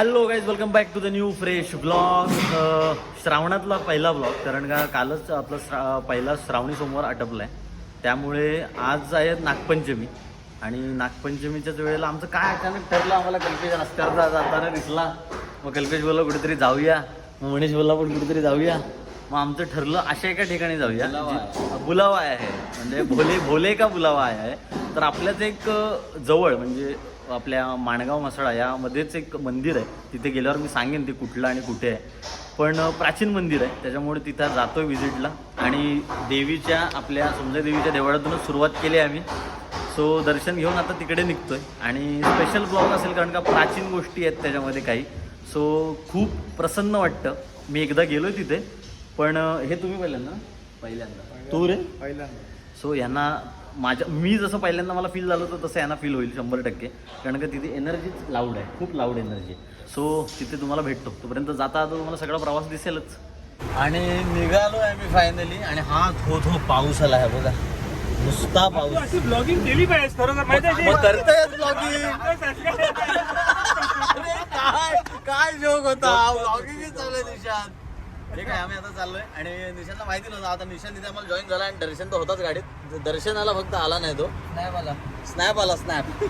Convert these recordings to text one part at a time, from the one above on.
Hello guys welcome back to the new fresh blog श्रावणातला पहिला blog कारण का कालच आपला श्रा पहिला श्रावणी सोमवार आटपला आहे त्यामुळे आज आहे नागपंचमी. आणि नागपंचमीच्याच वेळेला आमचं काय अचानक ठरलं आम्हाला कल्पेश रस्त्यावर जाताना दिसला. मग कल्पेश बोलला कुठेतरी जाऊया. मग मनीष बोलला पण कुठेतरी जाऊया. मग आमचं ठरलं अशा एका ठिकाणी जाऊया. बुलावा आहे. म्हणजे भोले भोले का बुलावा आहे? तर आपल्याच एक जवळ म्हणजे आपल्या माणगाव मसळा यामध्येच एक मंदिर आहे. तिथे गेल्यावर मी सांगेन ते कुठलं आणि कुठे आहे. पण प्राचीन मंदिर आहे. त्याच्यामुळे तिथं जातोय व्हिजिटला. आणि देवीच्या आपल्या समजा देवीच्या देवळातूनच सुरुवात केली आहे आम्ही. सो दर्शन घेऊन आता तिकडे निघतोय. आणि स्पेशल ब्लॉग असेल कारण का प्राचीन गोष्टी आहेत त्याच्यामध्ये काही. सो खूप प्रसन्न वाटतं. मी एकदा गेलोय तिथे. पण हे तुम्ही पहिल्यांदा? ना? पहिल्यांदा. तू रे? पहिल्यांदा. सो यांना माझ्या मी जसं पहिल्यांदा मला फील झालं होतं तसं यांना फील होईल शंभर टक्के. कारण का तिथे एनर्जीच लाऊड आहे खूप लाऊड एनर्जी सो तिथे तुम्हाला भेटतो. तोपर्यंत जाता आता तुम्हाला सगळा प्रवास दिसेलच. आणि निघालो आहे मी फायनली आणि हा थो थो पाऊस आला आहे बघा. नुसता पाऊस. ब्लॉगिंग केली पाहिजे खरोखर माहिती आहे? करतोय ब्लॉगिंग काय? काय? जोक होता? ब्लॉगिंग चालू निशांत. हे काय आम्ही आता चाललोय. आणि निशांतला माहिती नव्हतं. आता निशांत तिथे आम्हाला जॉईन झाला आणि दर्शन तर होताच गाडीत. दर्शनाला फक्त आला नाही तो. स्नॅप आला. स्नॅप आला स्नॅप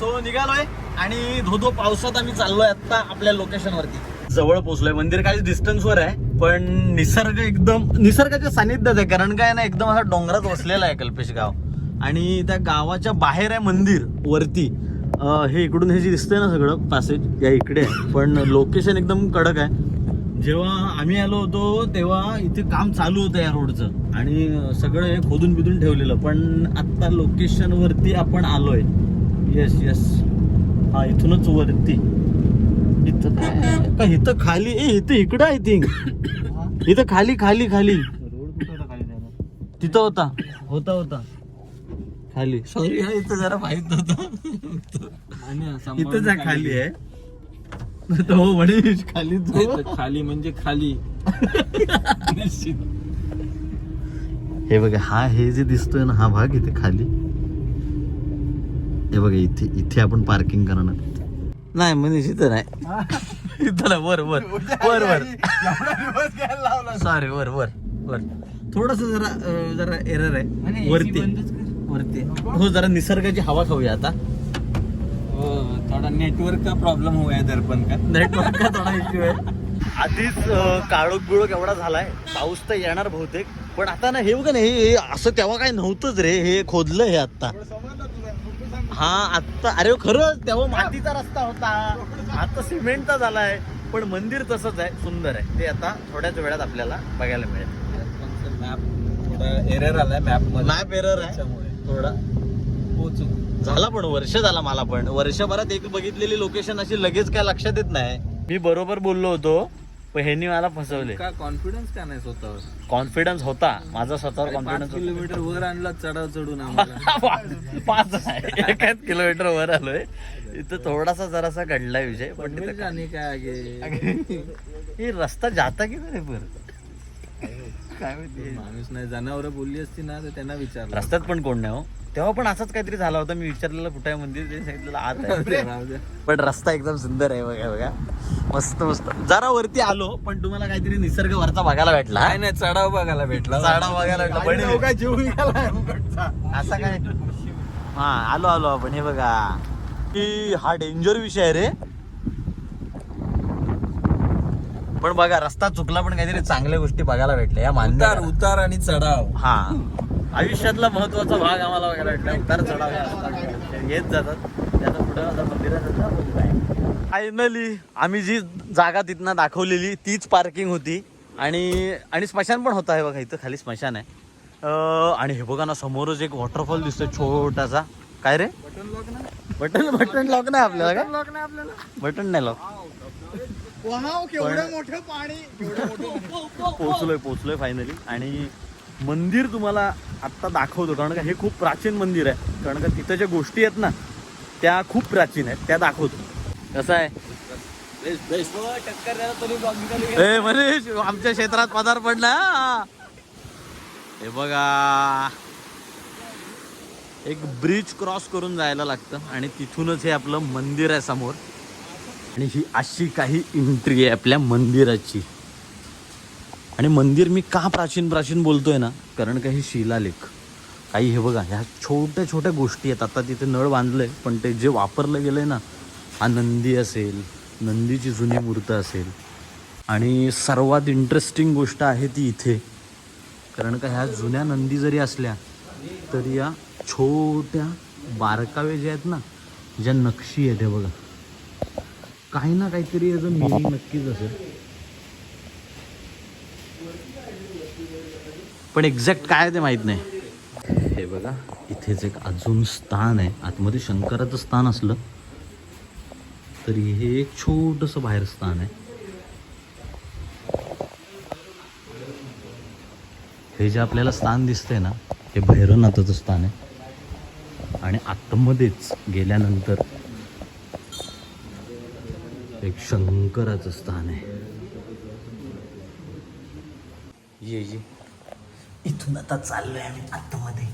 सो निघालोय आणि धो धो पावसात आम्ही चाललोय आता आपल्या लोकेशन वरती. जवळ पोहोचलोय. मंदिर काही डिस्टन्स वर आहे पण निसर्ग एकदम निसर्गाच्या सानिध्यात आहे. कारण काय ना एकदम असा डोंगरात वसलेला आहे कल्पेश गाव. आणि त्या गावाच्या बाहेर आहे मंदिर वरती. हे इकडून हे जे दिसतंय ना सगळं पॅसेज या इकडे आहे. पण लोकेशन एकदम कडक आहे. जेव्हा आम्ही आलो होतो तेव्हा इथे काम चालू होतं या रोडचं. आणि सगळं हे खोदून बिदून ठेवलेलं. पण आत्ता लोकेशन वरती आपण आलोय. येस येस हा इथूनच वरती. इथं काय का इथं खाली? ए इथं इकडं आय थिंक इथं खाली खाली खाली. तिथं होता. होता होता. खाली. सॉरी इथं जरा माहीत नव्हतं. इथंच आहे खाली. आहे. तो म्हणे खाली तो. खाली म्हणजे खाली. हे बघा हा हे जे दिसतोय ना हा भाग इथे खाली. हे बघा इथे इथे आपण पार्किंग करणार नाही म्हणजे इथं नाही. इथं नाही वर वर. वर वर. सॉरी वर वर वर. थोडस जरा अं, जरा एरर आहे. वरती. वरती. हो जरा निसर्गाची हवा खाऊया आता. थोडा नेटवर्क का प्रॉब्लेम हुआ है दर्पण का. नेटवर्क थोडा इश्यू आहे. आधीच काळोख बिळोख एवढा झालाय. पाऊस तर येणार बहुतेक. पण आता ना हे बघा ना हे हे असं तेव्हा काय नव्हतंच रे. हे खोदलं हे आता हा आत्ता अरे खरंच तेव्हा मातीचा रस्ता होता. आता सिमेंटचा झालाय. पण मंदिर तसंच आहे सुंदर आहे. ते आता थोड्याच वेळात आपल्याला बघायला मिळेल. मॅप थोडा एरर आलाय मॅप मॅप एरर आहे. थोडा. पोहोचू झाला पण वर्ष झाला मला पण. वर्षभरात एक बघितलेली लोकेशन अशी लगेच काय लक्षात येत नाही. मी बरोबर बोललो होतो पण ह्यांनी मला फसवले. का कॉन्फिडन्स का नाही स्वतःवर? कॉन्फिडन्स होता. माझा स्वतःवर पाच कॉन्फिडन्स किलोमीटर वर आणला चढाव चढून आम्हाला. पाच एकाच किलोमीटर वर आलोय. इथं थोडासा जरासा घडलाय विषय पण तिथं जाणे काय आगे? हे रस्ता जाता की नाही पर काय माहिती. माणूस नाही जनावर बोलली असती ना तर त्यांना विचारलं. रस्त्यात पण कोण नाही हो. तेव्हा पण असंच काहीतरी झाला होता. मी विचारलेलं कुठे मंदिर सांगितलेलं आत आहे. पण रस्ता एकदम सुंदर आहे बघा बघा. मस्त मस्त. जरा वरती आलो पण तुम्हाला काहीतरी निसर्ग वरचा बघायला भेटला काय नाही चढाव बघायला भेटला. झाडा बघायला भेटला. पण असा काय? हा आलो आलो आपण. हे बघा. की हा डेंजर विषय आहे रे. पण बघा रस्ता चुकला पण काहीतरी चांगल्या गोष्टी बघायला भेटल्या या करा. उतार आणि चढाव. हा. आयुष्यातला महत्त्वाचा भाग आम्हाला बघायला भेटला उतार चढाव जातात. त्याचा पुढे आता मंदिरात फायनली आम्ही जी जागा तिथनं दाखवलेली तीच पार्किंग होती. आणि आणि स्मशान पण होता. हे बघा इथं खाली स्मशान आहे. अं, आणि हे बघा ना समोरच एक वॉटरफॉल दिसतोय छोटासा. काय रे? बटन लॉक ना बटन बटन लॉक नाही आपल्याला का? लॉक नाही आपल्याला. बटन नाही लॉक केवढं मोठं पाणी. पोचलोय पोचलोय फायनली आणि मंदिर तुम्हाला आत्ता दाखवतो कारण का हे खूप प्राचीन मंदिर आहे. कारण का तिथं ज्या गोष्टी आहेत ना त्या खूप प्राचीन आहेत त्या दाखवतो. कसं आहे? ए मनीष आमच्या क्षेत्रात पदार पडला हे. बघा. एक ब्रिज क्रॉस करून जायला लागतं आणि तिथूनच हे आपलं मंदिर आहे समोर. आणि ही अशी काही एंट्री आहे आपल्या मंदिराची. आणि मंदिर मी का प्राचीन प्राचीन बोलतोय ना? कारण का हे शिलालेख. काही हे बघा ह्या छोट्या छोट्या गोष्टी आहेत. आता तिथे नळ बांधलंय पण ते जे वापरलं गेलंय ना हा नंदी असेल नंदीची जुनी मूर्त असेल. आणि सर्वात इंटरेस्टिंग गोष्ट आहे ती इथे. कारण का ह्या जुन्या नंदी जरी असल्या तरी या छोट्या बारकावे जे आहेत ना ज्या नक्षी आहेत हे बघा. काही ना काहीतरी याचं मिनिंग नक्कीच असेल. पण एक्झॅक्ट काय आहे ते माहीत नाही. हे बघा इथेच एक अजून स्थान आहे आतमध्ये शंकराचं स्थान असलं तरी हे एक छोटंसं बाहेर स्थान आहे. हे जे आपल्याला स्थान दिसतंय ना हे भैरवनाथाचं स्थान आहे. आणि आतमध्येच गेल्यानंतर एक शंकराचं स्थान आहे. ये ये. इथून आता चाललोय आम्ही आतमध्ये.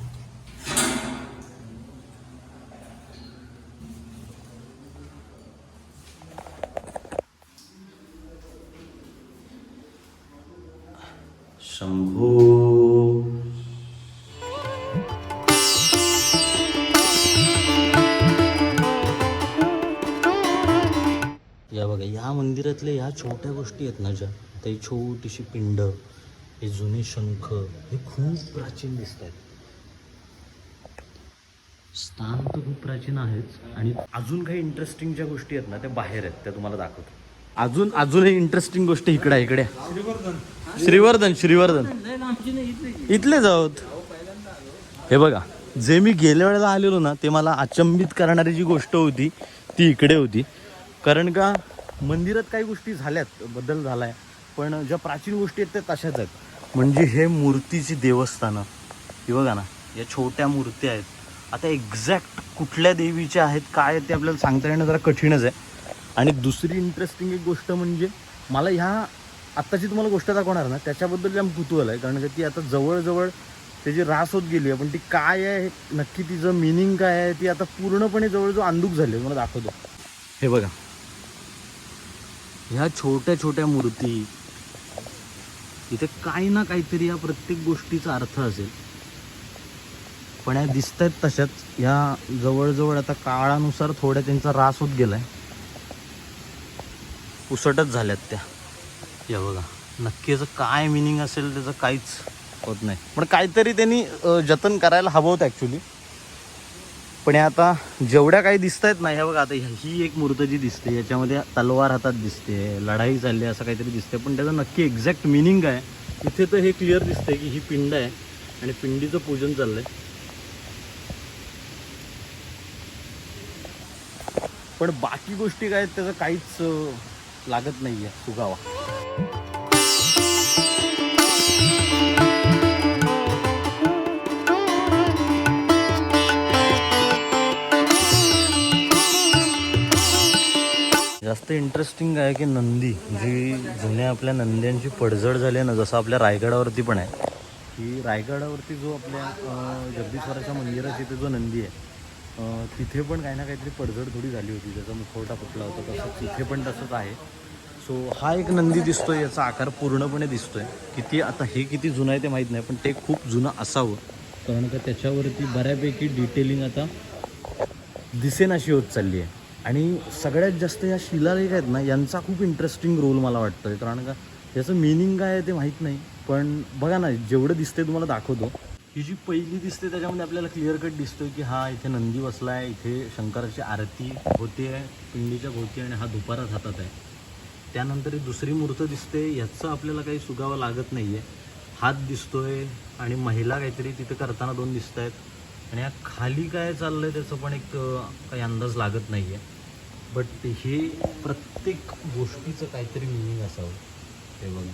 शंभू. या बघा या मंदिरातल्या ह्या छोट्या गोष्टी आहेत ना ज्या ही छोटीशी पिंड हे जुने शंख हे खूप प्राचीन दिसत आहेत स्थान तर खूप प्राचीन आहेच आणि अजून काही इंटरेस्टिंग ज्या गोष्टी आहेत ना त्या बाहेर आहेत त्या तुम्हाला दाखवतो. अजून अजून एक इंटरेस्टिंग गोष्ट इकडे आहे, इकडे. श्रीवर्धन. श्रीवर्धन इथले जाऊत हे बघा जे मी गेल्या वेळेला आलेलो ना ते मला अचंबित करणारी जी गोष्ट होती ती इकडे होती. कारण का मंदिरात काही गोष्टी झाल्यात बदल झालाय. पण ज्या प्राचीन गोष्टी आहेत त्या तशाच आहेत. म्हणजे हे मूर्तीची देवस्थानं ही बघा ना या छोट्या मूर्त्या आहेत. आता एक्झॅक्ट कुठल्या देवीच्या आहेत काय आहेत ते आपल्याला सांगता येणं जरा कठीणच आहे. आणि दुसरी इंटरेस्टिंग एक गोष्ट म्हणजे मला ह्या आत्ताची तुम्हाला गोष्ट दाखवणार ना त्याच्याबद्दल जाम कुतूहल आहे. कारण का ती आता जवळजवळ त्याची रास होत गेली आहे पण ती काय आहे नक्की तिचं मिनिंग काय आहे ती आता पूर्णपणे जवळजवळ अंदूक झाली आहे. मला दाखवतो. हे बघा. ह्या छोट्या छोट्या मूर्ती इथे काही ना काहीतरी या प्रत्येक गोष्टीचा अर्थ असेल. पण या दिसत आहेत तशाच. ह्या जवळजवळ आता काळानुसार थोड्या त्यांचा रास होत गेलाय. पुसटच झाल्यात त्या. या बघा. नक्की याचं काय मिनिंग असेल त्याचं काहीच होत नाही. पण काहीतरी त्यांनी जतन करायला हवं होतं ॲक्च्युली पण आता जेवढ्या काही दिसत आहेत ना ह्या बघा आता ही एक मूर्त जी दिसते याच्यामध्ये तलवार हातात दिसते लढाई चालली आहे असं काहीतरी दिसते पण त्याचं नक्की एक्झॅक्ट मिनिंग काय इथे तर हे क्लिअर दिसतंय की ही पिंड आहे आणि पिंडीचं पूजन चाललंय. पण बाकी गोष्टी काय आहेत त्याचं काहीच लागत नाही आहे सुगावा. जास्त इंटरेस्टिंग आहे की नंदी जी जुन्या आपल्या नंद्यांची पडझड झाली आहे ना जसं आपल्या रायगडावरती पण आहे. की रायगडावरती जो आपल्या जगदीश्वराच्या मंदिरात तिथे जो नंदी आहे तिथे पण काही ना काहीतरी पडझड थोडी झाली होती त्याचा मुखवटा फुटला होता तसं तिथे पण तसंच आहे. सो हा एक नंदी दिसतो आहे याचा आकार पूर्णपणे दिसतो आहे किती आता हे किती जुनं आहे ते माहीत नाही पण ते खूप जुनं असावं. कारण का त्याच्यावरती बऱ्यापैकी डिटेलिंग आता दिसेनाशी होत चालली आहे. आणि सगळ्यात जास्त या शिलालेख आहेत ना यांचा खूप इंटरेस्टिंग रोल मला वाटतोय. कारण का याचं मिनिंग काय आहे ते माहीत नाही. पण बघा ना जेवढं दिसते तुम्हाला दाखवतो. ही जी पहिली दिसते त्याच्यामध्ये आपल्याला क्लिअर कट दिसतोय की हा इथे नंदी बसला आहे इथे शंकराची आरती होते आहे पिंडीच्या भोवती आणि हा दुपारात हातात आहे. त्यानंतर ही दुसरी मूर्त दिसते याचं आपल्याला काही सुगावं लागत नाही आहे हात दिसतोय आणि महिला काहीतरी तिथे करताना दोन दिसत आहेत आणि या खाली काय चाललं आहे त्याचं पण एक काही अंदाज लागत नाही आहे बट हे प्रत्येक गोष्टीचं काहीतरी मिनिंग असावं. ते बघा.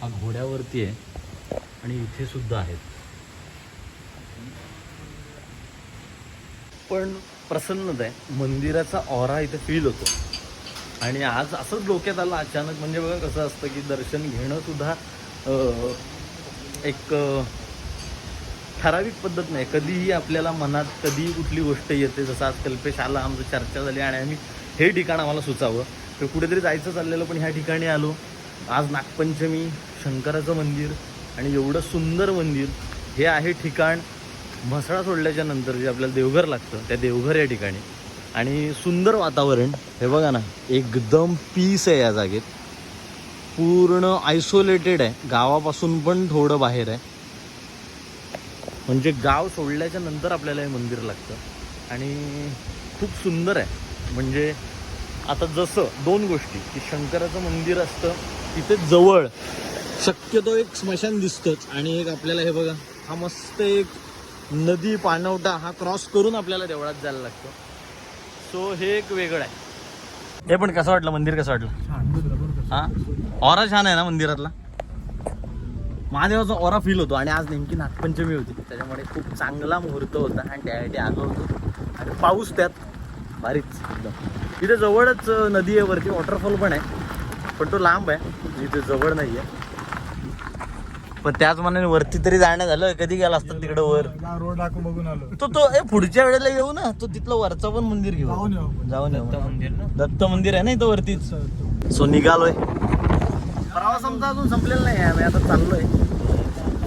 हा घोड्यावरती आहे आणि इथे सुद्धा आहेत. पण प्रसन्नता आहे. मंदिराचा ऑरा इथे फील होतो. आणि आज असंच डोक्यात आलं अचानक म्हणजे बघा कसं असतं की दर्शन घेणं सुद्धा एक ठराविक पद्धत नाही. कधीही आपल्याला मनात कधीही कुठली गोष्ट येते जसं आज कल्पेश आला आमचं चर्चा झाली आणि आम्ही हे ठिकाण आम्हाला सुचावं. तर कुठेतरी जायचं चाललेलं पण ह्या ठिकाणी आलो. आज नागपंचमी शंकराचं मंदिर आणि एवढं सुंदर मंदिर हे आहे ठिकाण म्हसळा सोडल्याच्या नंतर जे आपल्याला देवघर लागतं त्या देवघर या ठिकाणी. आणि सुंदर वातावरण हे बघा ना एकदम पीस आहे या जागेत. पूर्ण आयसोलेटेड आहे. गावापासून पण थोडं बाहेर आहे. म्हणजे गाव सोडल्याच्या नंतर आपल्याला हे मंदिर लागतं. आणि खूप सुंदर आहे. म्हणजे आता जसं दोन गोष्टी की शंकराचं मंदिर असतं तिथे जवळ. शक्यतो एक स्मशान दिसतंच. आणि एक आपल्याला हे बघा हा मस्त एक नदी पाणवटा हा क्रॉस करून आपल्याला देवळात जायला लागतं. सो हे एक वेगळं आहे. हे पण कसं वाटलं? मंदिर कसं वाटलं? हा? ऑरा छान आहे ना मंदिरातला? महादेवाचा ओरा फील होतो आणि आज नेमकी नागपंचमी होती. त्याच्यामुळे खूप चांगला मुहूर्त होता आणि त्यासाठी आलो होतो. आणि पाऊस त्यात भारीच एकदम. इथे जवळच नदी आहे वरती वॉटरफॉल पण आहे. पण तो लांब आहे. इथे जवळ नाही आहे पण त्याच मनाने वरती तरी जाणं झालं. कधी गेला असतात तिकडं वर? रोड दाखवून बघून आलो. तो तो ए पुढच्या वेळेला येऊ ना. तो तिथलं वरचं पण मंदिर घेऊ. जाऊन येऊ दत्त मंदिर आहे ना इथं वरतीच? सो निघालोय. प्रवास आमचा अजून संपलेला नाही आहे आम्ही आता चाललोय.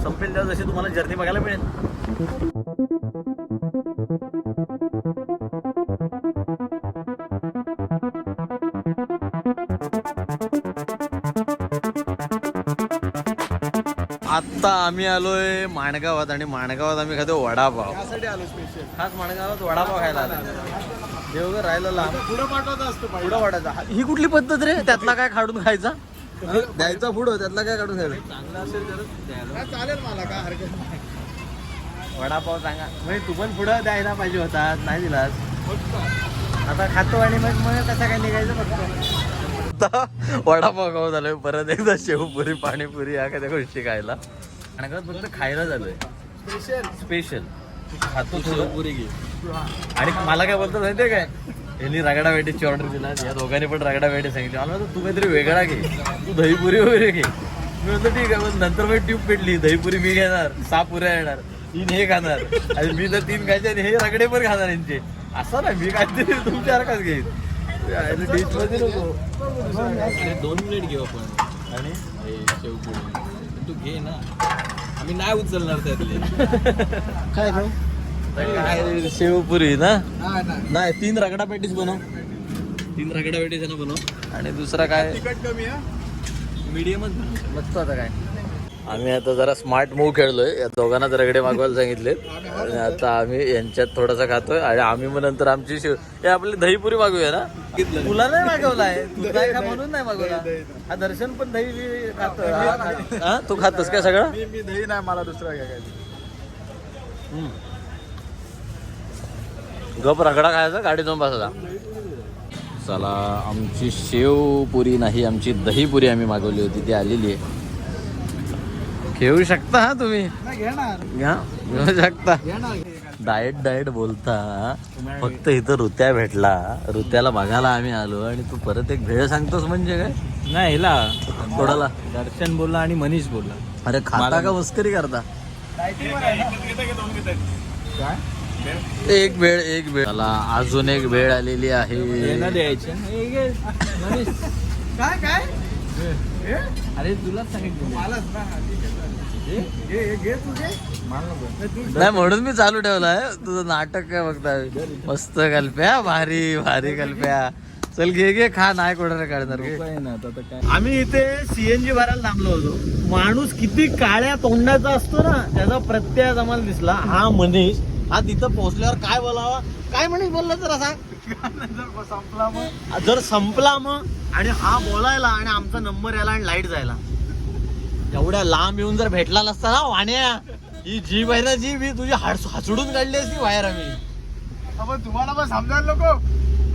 संपेल तेव्हा जशी तुम्हाला जर्नी बघायला मिळेल. आता आम्ही आलोय माणगावात आणि माणगावात आम्ही खातो वडापाव. त्यासाठी आलो स्पेशल खास माणगावात वडापाव खायला आलो. देवघर राहिलं लांब. पुढं पाठवत असतो पुढं वाटायचा ही कुठली पद्धत रे? त्यातला काय काढून खायचा? द्यायचा पुढं त्यातला काय काढून चांगलं असेल द्यायला चालेल मला काय हरकत नाही. वडापाव सांगा. म्हणजे तू पण पुढं द्यायला पाहिजे होता नाही दिलास? आता खातो आणि मग मग कसा काय निघायचं फक्त? वडापाव खाऊ झालोय परत एकदा शेवपुरी पाणीपुरी या एखाद्या गोष्टी खायला. आणि फक्त खायला झालोय. स्पेशल स्पेशल खातो थोडं. पुरी घे. आणि मला काय बोलतो माहितीये काय? यांनी रगडा वेटीची ऑर्डर दिला. या दोघांनी पण रगडा वेटी सांगितली. मला म्हणतो, तू काहीतरी वेगळा घे. तू दहीपुरी वगैरे घे. मी म्हणतो ठीक आहे मग नंतर मग ट्यूब पेटली. दहीपुरी मी घेणार. सहा पुऱ्या येणार. तीन हे खाणार. आणि मी तर तीन खायचे आणि हे रगडे पण खाणार यांचे. असं नाही मी काहीतरी तुमच्या सारखाच घेईन. डिशमध्ये नको. दोन प्लेट घेऊ आपण. आणि? शेवपुरी. तू घे ना. आम्ही नाही उचलणार त्यातले. काय काय शेवपुरी ना? नाही तीन रगडा पॅटीस बनव. तीन रगडा पॅटीस ना बनव. आणि दुसरा काय? मीडियमच बघतो आता काय. आम्ही आता जरा स्मार्ट मूव खेळलोय. या दोघांना रगडे मागवायला सांगितले आणि आता आम्ही यांच्यात थोडासा खातोय. आणि आम्ही मग नंतर आमची शिव हे आपली दहीपुरी मागूया ना? तुला नाही मागवलाय? तू काय खा म्हणून नाही मागवला. हा दर्शन पण दही खातो तू खातोस काय सगळं? मी दही नाही मला दुसरं काय. गप रगडा खायचा गाडी जाऊन बसायचा. चला आमची शेवपुरी नाही आमची दहीपुरी आम्ही मागवली होती ती आलेली आहे. घेऊ शकता हा तुम्ही? घ्या. घेऊ शकता. डाएट डाएट बोलता. फक्त इथं रुत्या भेटला. रुत्याला बघायला आम्ही आलो आणि तू परत एक भेळ सांगतोस म्हणजे काय? नाही हिला. कोणाला? दर्शन बोलला आणि मनीष बोलला. अरे खाता का मस्करी करता? काय? एक वेळ एक वेळ. मला अजून एक वेळ आलेली आहे. काय काय? अरे तुलाच सांगितलं मलाच ना. ठीक आहे, चालेल. घे घे, घे तू घे नाही, म्हणून मी चालू ठेवलाय. तुझं नाटक काय बघताय? मस्त कल्प्या भारी भारी कल्प्या चल घे घे खा नाही कोणाला काढणार. घे काय ना आता काय. आम्ही इथे सीएनजी भरायला थांबलो होतो. माणूस किती काळ्या तोंडाचा असतो ना त्याचा प्रत्यय आम्हाला दिसला. हा मनीष हा तिथं पोहोचल्यावर काय बोलावा? काय मनीष बोलला जरा सांग. जर संपला मग जर संपला मग आणि हा बोलायला आणि आमचा नंबर यायला आणि लाइट जायला. एवढ्या लांब येऊन जर भेटला नसता ना वाण्या. ही जीभ आहे ना जीभ ही तुझी हसडून काढली असती बाहेर आम्ही. तुम्हाला पण समजायला नको.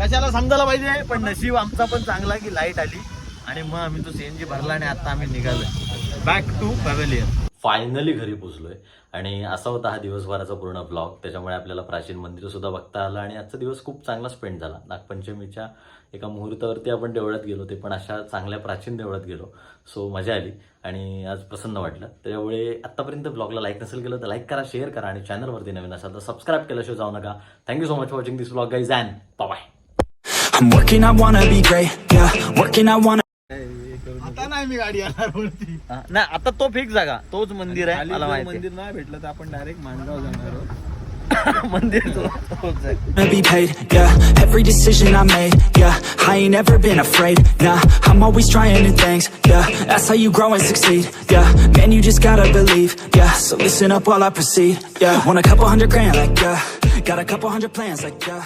कशाला समजायला पाहिजे? पण नशीब आमचा पण चांगला की लाइट आली. आणि मग आम्ही तो सीएनजी भरला आणि आता आम्ही निघालोय. बॅक टू पॅव्हेलियन फायनली घरी पोचलोय आणि असा होता हा दिवसभराचा पूर्ण ब्लॉग त्याच्यामुळे आपल्याला प्राचीन मंदिर सुद्धा बघता आलं आणि आजचा दिवस खूप चांगला स्पेंड झाला. नागपंचमीच्या एका मुहूर्तावरती आपण देवळात गेलो ते पण अशा चांगल्या प्राचीन देवळात गेलो. सो मजा आली. आणि आज प्रसन्न वाटलं. त्यामुळे आत्तापर्यंत ब्लॉगला लाईक नसेल केलं तर लाईक करा शेअर करा आणि चॅनलवरती नवीन असाल तर सबस्क्राईब केल्याशिवाय जाऊ नका. Thank you so much for watching this blog guys and bye I'm working, I wanna be great, yeah. Working, I wanna. नाही मी गाडी आणणार वरती नाही आता तो फिक्स जागा तोच मंदिर आहे खाली मला जर माहिती मंदिर नाही भेटलं तर आपण डायरेक्ट माणगाव जाणार आहोत आहे. मंदिर तो- तोच आहे Wanna be paid, yeah. Every decision I made, yeah. I ain't ever been afraid, nah. I'm always trying new things, yeah. That's how you grow and succeed, yeah. Man, you just gotta believe, yeah. So listen up while I proceed, yeah. Want a couple hundred grand, like, yeah. Got a couple hundred plans, like, yeah.